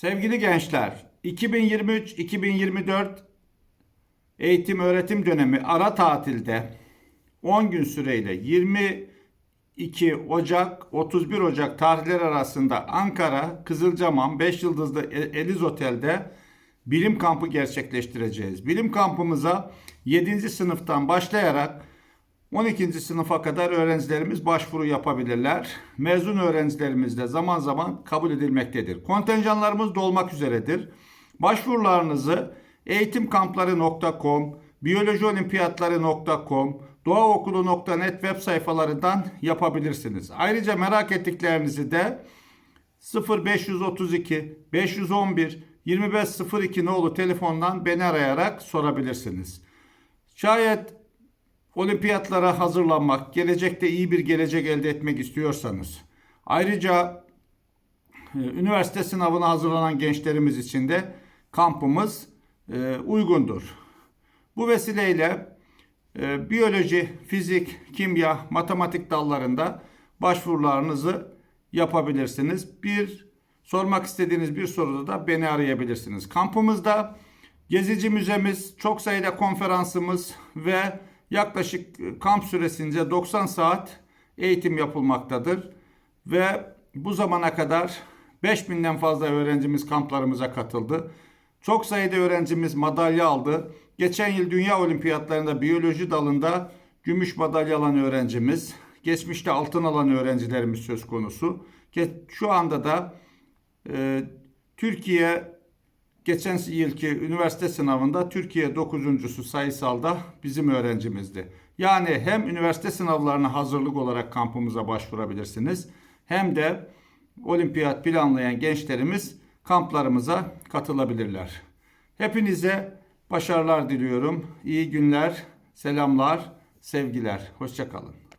Sevgili gençler, 2023-2024 eğitim öğretim dönemi ara tatilde 10 gün süreyle 22 Ocak 31 Ocak tarihleri arasında Ankara Kızılcahamam 5 yıldızlı E- Eliz Otel'de bilim kampı gerçekleştireceğiz. Bilim kampımıza 7. sınıftan başlayarak 12. sınıfa kadar öğrencilerimiz başvuru yapabilirler. Mezun öğrencilerimiz de zaman zaman kabul edilmektedir. Kontenjanlarımız dolmak üzeredir. Başvurularınızı eğitimkampları.com, biyolojiolimpiyatları.com, doğaokulu.net web sayfalarından yapabilirsiniz. Ayrıca merak ettiklerinizi de 0532 511 2502 nolu telefondan beni arayarak sorabilirsiniz. Şayet olimpiyatlara hazırlanmak, gelecekte iyi bir gelecek elde etmek istiyorsanız, ayrıca e, üniversite sınavına hazırlanan gençlerimiz için de kampımız e, uygundur. Bu vesileyle e, biyoloji, fizik, kimya, matematik dallarında başvurularınızı yapabilirsiniz. Bir sormak istediğiniz bir soruda da beni arayabilirsiniz. Kampımızda gezici müzemiz, çok sayıda konferansımız ve yaklaşık e, kamp süresince 90 saat eğitim yapılmaktadır. Ve bu zamana kadar 5000'den fazla öğrencimiz kamplarımıza katıldı. Çok sayıda öğrencimiz madalya aldı. Geçen yıl Dünya Olimpiyatlarında biyoloji dalında gümüş madalya alan öğrencimiz, geçmişte altın alan öğrencilerimiz söz konusu. Şu anda da e, Türkiye geçen yılki üniversite sınavında Türkiye dokuzuncusu sayısalda bizim öğrencimizdi. Yani hem üniversite sınavlarına hazırlık olarak kampımıza başvurabilirsiniz hem de olimpiyat planlayan gençlerimiz kamplarımıza katılabilirler. Hepinize başarılar diliyorum. İyi günler, selamlar, sevgiler. Hoşçakalın.